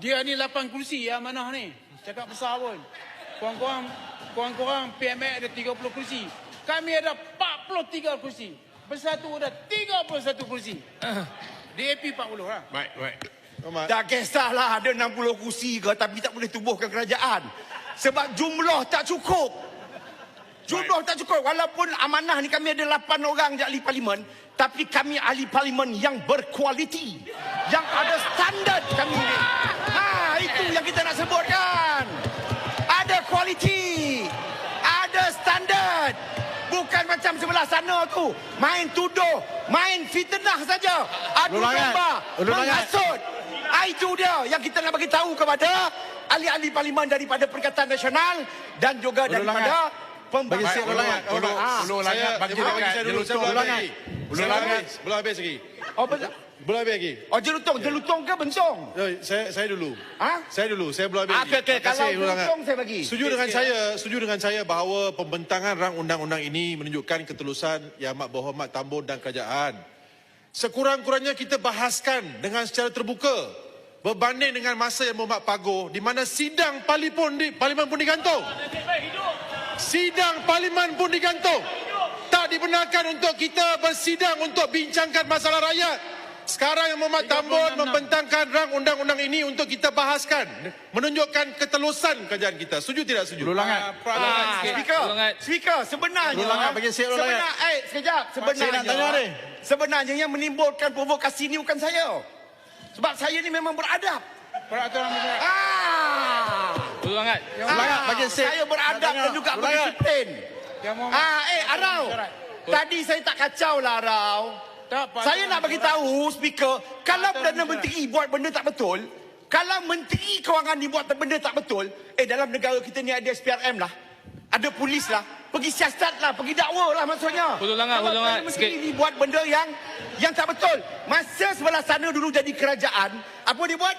Dia ni 8 kursi ya mana ni. Cakap besar pun. Korang-korang korang-korang PMX ada 30 kursi. Kami ada 43 kursi. Bersatu ada 31 kursi. DAP 40 lah. Baik, baik. Rahmat. Tak kisahlah ada 60 kursi ke tapi tak boleh tubuhkan kerajaan. Sebab jumlah tak cukup. Jumlah tak cukup. Walaupun amanah ni kami ada 8 orang je ahli parlimen. Tapi kami ahli parlimen yang berkualiti. Yang ada standard kami ni. Ha, itu yang kita nak sebutkan. Ada kualiti. Ada standard. Bukan macam sebelah sana tu. Main tuduh. Main fitnah saja. Adu domba. Menghasut. Ah, itu dia yang kita nak bagi tahu kepada ahli-ahli parlimen daripada Perikatan Nasional dan juga daripada Bagi pembangsa. siap ulur langat. Ulur, Ulur- ah, ulur saya, langat bagi saya dulu, saya. Belum Ulur habis Belum habis, belum lagi. Oh, betul. Belum habis lagi. Oh, jelutong. Jelutong ke bensong? Eh, Saya saya dulu. Ha? Saya dulu, saya belum habis Ah, lagi. Terima kasih, Kalau jelutong saya bagi. Setuju dengan saya, setuju dengan saya bahawa pembentangan rang undang-undang ini menunjukkan ketulusan Yang Amat Berhormat Tambun dan Kerajaan. Sekurang-kurangnya kita bahaskan dengan secara terbuka berbanding dengan masa yang Muhammad Pagoh di mana sidang parlimen di parlimen pun digantung. Sidang parlimen pun digantung. Dibenarkan untuk kita bersidang untuk bincangkan masalah rakyat. Sekarang yang Muhammad Tambun membentangkan rang undang-undang ini untuk kita bahaskan. Menunjukkan ketelusan kerajaan kita. Setuju tidak setuju? Ulur langat. Ah, speaker, Ulangan. speaker sebenarnya Ulur langat, bagi siap ulur sebenar, eh sekejap sebenarnya Saya nak tanya ni. sebenarnya yang menimbulkan provokasi ni bukan saya sebab saya ni memang beradab Peraturan masyarakat. ah Ulur langat. Ah, langat, bagi sip. saya beradab dan juga berdisiplin Muhammad- ah eh Arau. Tadi saya tak kacau lah Arau. Tak, saya nak bagi tahu speaker kalau Perdana Menteri buat benda tak betul kalau Menteri Kewangan ni buat benda tak betul eh dalam negara kita ni ada SPRM lah. Ada polis lah. Pergi siasat lah pergi dakwa lah maksudnya. Langat, Kalau Perdana Menteri sikit. ni buat benda yang yang tak betul. Masa sebelah sana dulu jadi kerajaan apa dia buat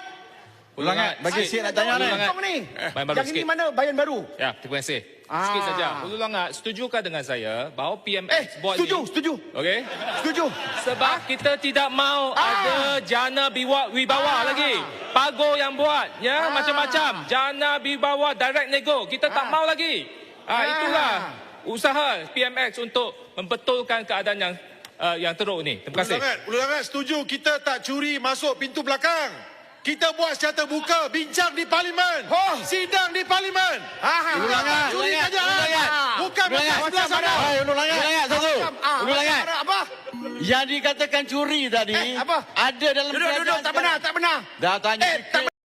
Ulur Langat, langat. bagi Sikit. nak tanya ni. Bayan baru yang ini sikit. mana bayan baru Ya, terima kasih. Sikit Ah. saja. Ulur langat, setujukah dengan saya bahawa PMX eh buat setuju ni? setuju Okey. setuju Sebab kita tidak mau Ah. ada jana biwa wibawa Ah. lagi. Pago yang buat, ya Ah. macam-macam. Jana wibawa direct nego. Kita tak Ah. mau lagi. Ah, Ah. itulah usaha PMX untuk membetulkan keadaan yang uh, yang teruk ni. Terima kasih. Langat, Ulur Langat setuju kita tak curi masuk pintu belakang. Kita buat secara terbuka, bincang di parlimen. Oh. Sidang di parlimen. Tak curi kerajaan. Langat. Bukan macam macam sana. Hai. Ulur langat satu. ah, Ulur langat. apa Yang dikatakan curi tadi Eh, apa? ada dalam duduk duduk tak benar tak benar Dah tanya eh